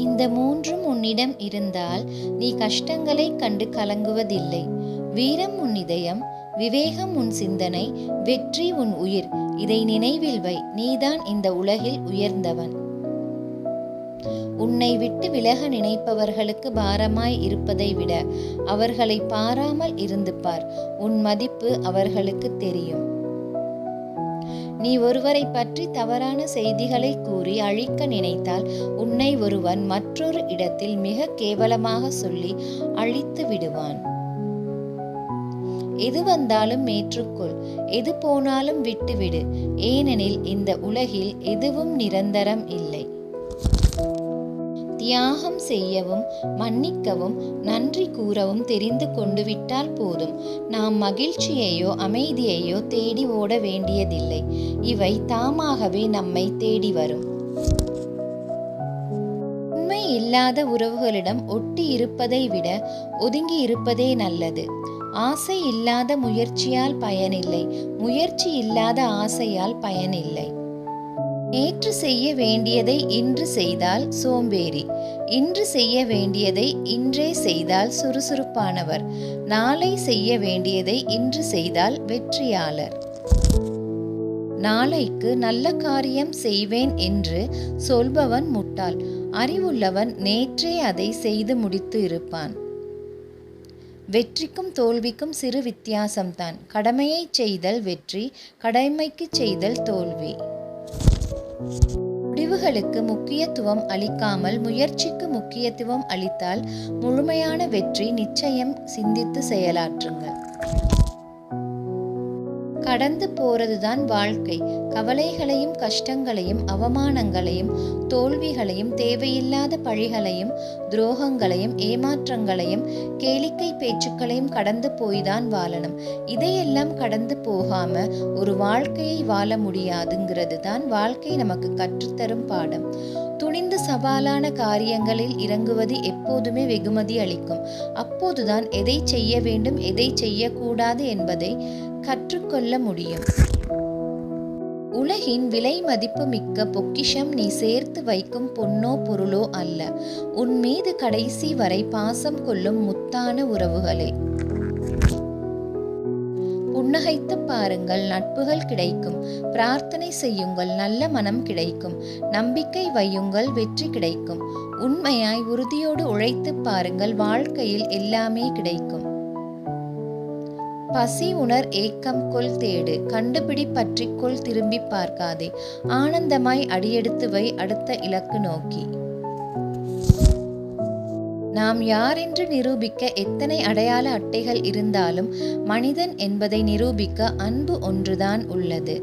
இந்த மூன்றும் உன்னிடம் இருந்தால் நீ கஷ்டங்களைக் கண்டு கலங்குவதில்லை. வீரம் உன் இதயம் விவேகம் உன் சிந்தனை வெற்றி உன் உயிர். இதை நினைவில் வை நீதான் இந்த உலகில் உயர்ந்தவன். உன்னை விட்டு விலக நினைப்பவர்களுக்கு பாரமாய் இருப்பதை விட அவர்களை பாராமல் இருந்து பார். உன் மதிப்பு அவர்களுக்கு தெரியும். நீ ஒருவரை பற்றி தவறான செய்திகளை கூறி அழிக்க நினைத்தால் உன்னை ஒருவன் மற்றொரு இடத்தில் மிக கேவலமாக சொல்லி அழித்து விடுவான். எது வந்தாலும் ஏற்றுக்கொள் எது போனாலும் விட்டுவிடு. ஏனெனில் இந்த உலகில் எதுவும் நிரந்தரம் இல்லை. தியாகம் செய்யவும் மன்னிக்கவும் நன்றி கூறவும் தெரிந்து கொண்டு விட்டால் போதும். நாம் மகிழ்ச்சியையோ அமைதியையோ தேடி ஓட வேண்டியதில்லை. இவை தாமாகவே நம்மை தேடி வரும். உண்மை இல்லாத உறவுகளிடம் ஒட்டி இருப்பதை விட ஒதுங்கி இருப்பதே நல்லது. ஆசை இல்லாத முயற்சியால் பயனில்லை. முயற்சி இல்லாத ஆசையால் பயனில்லை. நேற்று செய்ய வேண்டியதை இன்று செய்தால் சோம்பேறி. இன்று செய்ய வேண்டியதை இன்றே செய்தால் சுறுசுறுப்பானவர். நாளை செய்ய வேண்டியதை இன்று செய்தால் வெற்றியாளர். நாளைக்கு நல்ல காரியம் செய்வேன் என்று சொல்பவன் முட்டாள். அறிவுள்ளவன் நேற்றே அதை செய்து முடித்து இருப்பான். வெற்றிக்கும் தோல்விக்கும் சிறு வித்தியாசம்தான். கடமையை செய்தல் வெற்றி கடமைக்கு செய்தல் தோல்வி. முடிவுகளுக்கு முக்கியத்துவம் அளிக்காமல் முயற்சிக்கு முக்கியத்துவம் அளித்தால் முழுமையான வெற்றி நிச்சயம் சிந்தித்து செயலாற்றுங்கள். கடந்து போறதுதான் வாழ்க்கை. கவலைகளையும் கஷ்டங்களையும் அவமானங்களையும் தோல்விகளையும் தேவையில்லாத பழிகளையும் துரோகங்களையும் ஏமாற்றங்களையும் கேளிக்கை பேச்சுக்களையும் கடந்து போய்தான் வாழணும். இதையெல்லாம் கடந்து போகாம ஒரு வாழ்க்கையை வாழ முடியாதுங்கிறது தான் வாழ்க்கை நமக்கு கற்றுத்தரும் பாடம். துணிந்து சவாலான காரியங்களில் இறங்குவது எப்போதுமே வெகுமதி அளிக்கும். அப்போதுதான் எதை செய்ய வேண்டும் எதை செய்யக்கூடாது என்பதை கற்றுக்கொள்ள முடியும். உலகின் விலை மதிப்பு மிக்க பொக்கிஷம் நீ சேர்த்து வைக்கும் பொன்னோ பொருளோ அல்ல. உன் மீது கடைசி வரை பாசம் கொள்ளும் முத்தான உறவுகளே. புன்னகைத்து பாருங்கள் நட்புகள் கிடைக்கும். பிரார்த்தனை செய்யுங்கள் நல்ல மனம் கிடைக்கும். நம்பிக்கை வையுங்கள் வெற்றி கிடைக்கும். உண்மையாய் உறுதியோடு உழைத்து பாருங்கள் வாழ்க்கையில் எல்லாமே கிடைக்கும். பசி உணர் ஏக்கம் கொள் தேடு. கண்டுபிடி பற்றிக்கொள் திரும்பி பார்க்காதே. ஆனந்தமாய் அடியெடுத்து வை அடுத்த இலக்கு நோக்கி. நாம் யார் என்று நிரூபிக்க எத்தனை அடையாள அட்டைகள் இருந்தாலும் மனிதன் என்பதை நிரூபிக்க அன்பு ஒன்றுதான் உள்ளது.